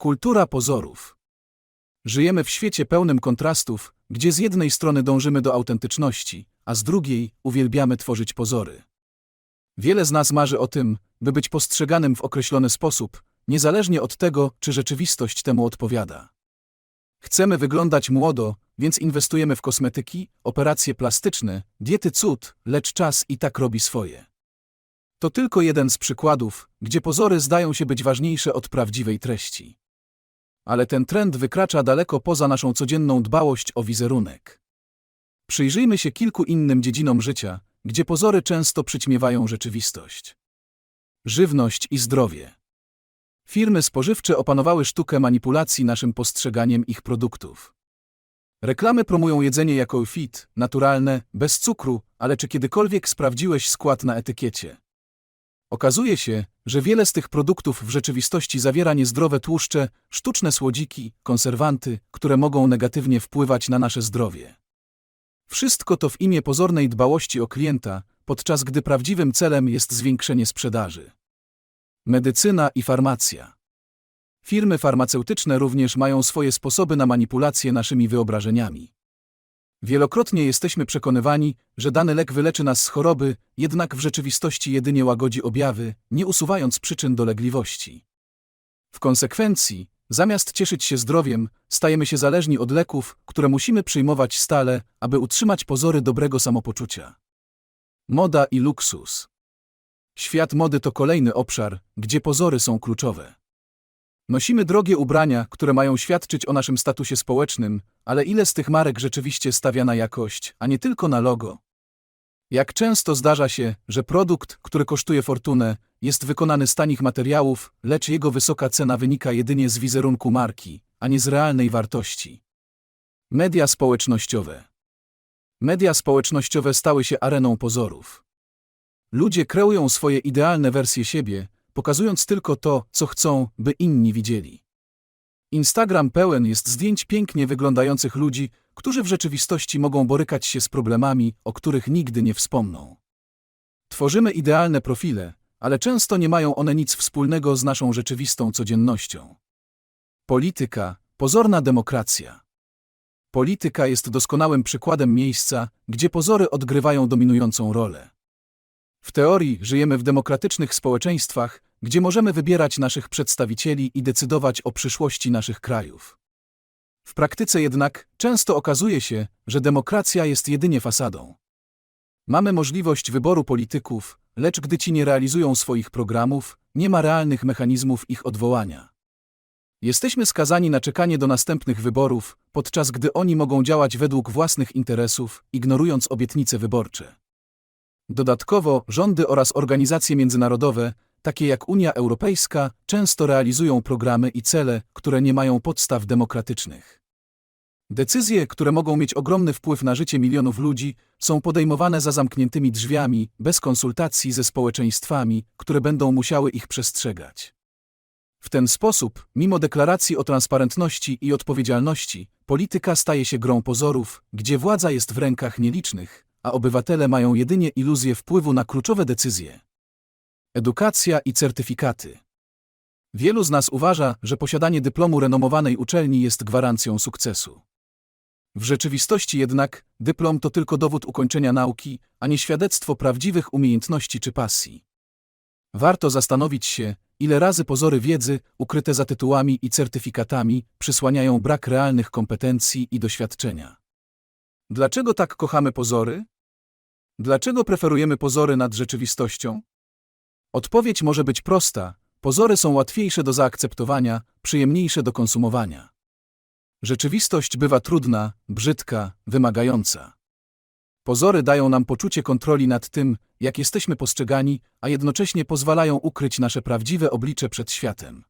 Kultura pozorów. Żyjemy w świecie pełnym kontrastów, gdzie z jednej strony dążymy do autentyczności, a z drugiej uwielbiamy tworzyć pozory. Wiele z nas marzy o tym, by być postrzeganym w określony sposób, niezależnie od tego, czy rzeczywistość temu odpowiada. Chcemy wyglądać młodo, więc inwestujemy w kosmetyki, operacje plastyczne, diety cud, lecz czas i tak robi swoje. To tylko jeden z przykładów, gdzie pozory zdają się być ważniejsze od prawdziwej treści. Ale ten trend wykracza daleko poza naszą codzienną dbałość o wizerunek. Przyjrzyjmy się kilku innym dziedzinom życia, gdzie pozory często przyćmiewają rzeczywistość. Żywność i zdrowie. Firmy spożywcze opanowały sztukę manipulacji naszym postrzeganiem ich produktów. Reklamy promują jedzenie jako fit, naturalne, bez cukru, ale czy kiedykolwiek sprawdziłeś skład na etykiecie? Okazuje się, że wiele z tych produktów w rzeczywistości zawiera niezdrowe tłuszcze, sztuczne słodziki, konserwanty, które mogą negatywnie wpływać na nasze zdrowie. Wszystko to w imię pozornej dbałości o klienta, podczas gdy prawdziwym celem jest zwiększenie sprzedaży. Medycyna i farmacja. Firmy farmaceutyczne również mają swoje sposoby na manipulację naszymi wyobrażeniami. Wielokrotnie jesteśmy przekonywani, że dany lek wyleczy nas z choroby, jednak w rzeczywistości jedynie łagodzi objawy, nie usuwając przyczyn dolegliwości. W konsekwencji, zamiast cieszyć się zdrowiem, stajemy się zależni od leków, które musimy przyjmować stale, aby utrzymać pozory dobrego samopoczucia. Moda i luksus. Świat mody to kolejny obszar, gdzie pozory są kluczowe. Nosimy drogie ubrania, które mają świadczyć o naszym statusie społecznym, ale ile z tych marek rzeczywiście stawia na jakość, a nie tylko na logo? Jak często zdarza się, że produkt, który kosztuje fortunę, jest wykonany z tanich materiałów, lecz jego wysoka cena wynika jedynie z wizerunku marki, a nie z realnej wartości. Media społecznościowe. Media społecznościowe stały się areną pozorów. Ludzie kreują swoje idealne wersje siebie, pokazując tylko to, co chcą, by inni widzieli. Instagram pełen jest zdjęć pięknie wyglądających ludzi, którzy w rzeczywistości mogą borykać się z problemami, o których nigdy nie wspomną. Tworzymy idealne profile, ale często nie mają one nic wspólnego z naszą rzeczywistą codziennością. Polityka, pozorna demokracja. Polityka jest doskonałym przykładem miejsca, gdzie pozory odgrywają dominującą rolę. W teorii żyjemy w demokratycznych społeczeństwach, gdzie możemy wybierać naszych przedstawicieli i decydować o przyszłości naszych krajów. W praktyce jednak często okazuje się, że demokracja jest jedynie fasadą. Mamy możliwość wyboru polityków, lecz gdy ci nie realizują swoich programów, nie ma realnych mechanizmów ich odwołania. Jesteśmy skazani na czekanie do następnych wyborów, podczas gdy oni mogą działać według własnych interesów, ignorując obietnice wyborcze. Dodatkowo rządy oraz organizacje międzynarodowe, takie jak Unia Europejska, często realizują programy i cele, które nie mają podstaw demokratycznych. Decyzje, które mogą mieć ogromny wpływ na życie milionów ludzi, są podejmowane za zamkniętymi drzwiami, bez konsultacji ze społeczeństwami, które będą musiały ich przestrzegać. W ten sposób, mimo deklaracji o transparentności i odpowiedzialności, polityka staje się grą pozorów, gdzie władza jest w rękach nielicznych, a obywatele mają jedynie iluzję wpływu na kluczowe decyzje. Edukacja i certyfikaty. Wielu z nas uważa, że posiadanie dyplomu renomowanej uczelni jest gwarancją sukcesu. W rzeczywistości jednak dyplom to tylko dowód ukończenia nauki, a nie świadectwo prawdziwych umiejętności czy pasji. Warto zastanowić się, ile razy pozory wiedzy, ukryte za tytułami i certyfikatami, przysłaniają brak realnych kompetencji i doświadczenia. Dlaczego tak kochamy pozory? Dlaczego preferujemy pozory nad rzeczywistością? Odpowiedź może być prosta: pozory są łatwiejsze do zaakceptowania, przyjemniejsze do konsumowania. Rzeczywistość bywa trudna, brzydka, wymagająca. Pozory dają nam poczucie kontroli nad tym, jak jesteśmy postrzegani, a jednocześnie pozwalają ukryć nasze prawdziwe oblicze przed światem.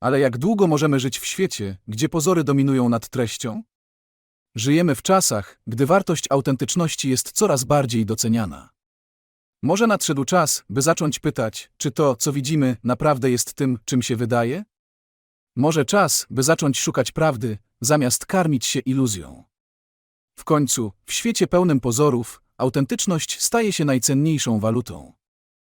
Ale jak długo możemy żyć w świecie, gdzie pozory dominują nad treścią? Żyjemy w czasach, gdy wartość autentyczności jest coraz bardziej doceniana. Może nadszedł czas, by zacząć pytać, czy to, co widzimy, naprawdę jest tym, czym się wydaje? Może czas, by zacząć szukać prawdy, zamiast karmić się iluzją. W końcu, w świecie pełnym pozorów, autentyczność staje się najcenniejszą walutą.